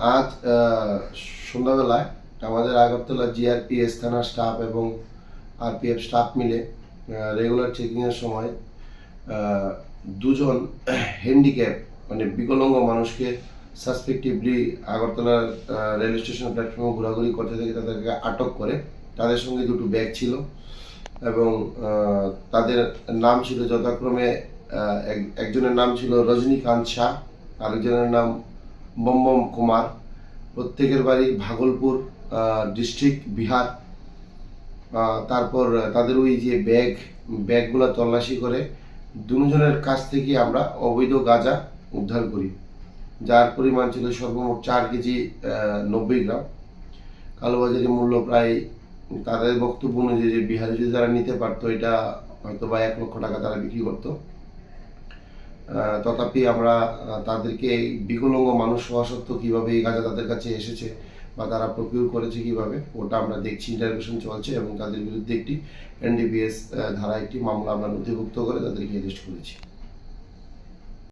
আজ সন্ধ্যাবেলায় আমাদের আগরতলা জিআরপিএস থানার স্টাফ এবং আরপিএফ স্টাফ মিলে রেগুলার চেকিংয়ের সময় দুজন হ্যান্ডিক্যাপ মানে বিকলাঙ্গ মানুষকে সাসপেক্টিভলি আগরতলার রেল স্টেশন প্ল্যাটফর্মে ঘোরাঘুরি করতে থেকে তাদেরকে আটক করে। তাদের সঙ্গে দুটো ব্যাগ ছিল এবং তাদের নাম ছিল যথাক্রমে এক- একজনের নাম ছিল রজনীকান্ত শাহ, আরেকজনের নাম বম্বম কুমার, প্রত্যেকের বাড়ি ভাগলপুর ডিস্ট্রিক্ট বিহার। তারপর তাদের ওই যে ব্যাগ, ব্যাগগুলো তল্লাশি করে দুজনের কাছ থেকে আমরা অবৈধ গাঁজা উদ্ধার করি। যার পরিমাণ ছিল সর্বমোট চার কেজি নব্বই গ্রাম। কালোবাজারি মূল্য প্রায় তাদের বক্তব্য অনুযায়ী যে বিহারে যদি তারা নিতে পারতো, এটা হয়তো বা এক লক্ষ টাকা তারা বিক্রি করতো। তথাপি আমরা তাদেরকে বিকলঙ্গ মানুষ হওয়া সত্ত্বেও কীভাবে এই গাঁজা তাদের কাছে এসেছে বা তারা প্রকিউর করেছে কীভাবে, ওটা আমরা দেখছি ইন্টারভিউশন চলছে এবং তাদের বিরুদ্ধে একটি এনডিপিএস ধারা একটি মামলা আমরা নথিভুক্ত করে তাদেরকে অ্যারেস্ট করেছি।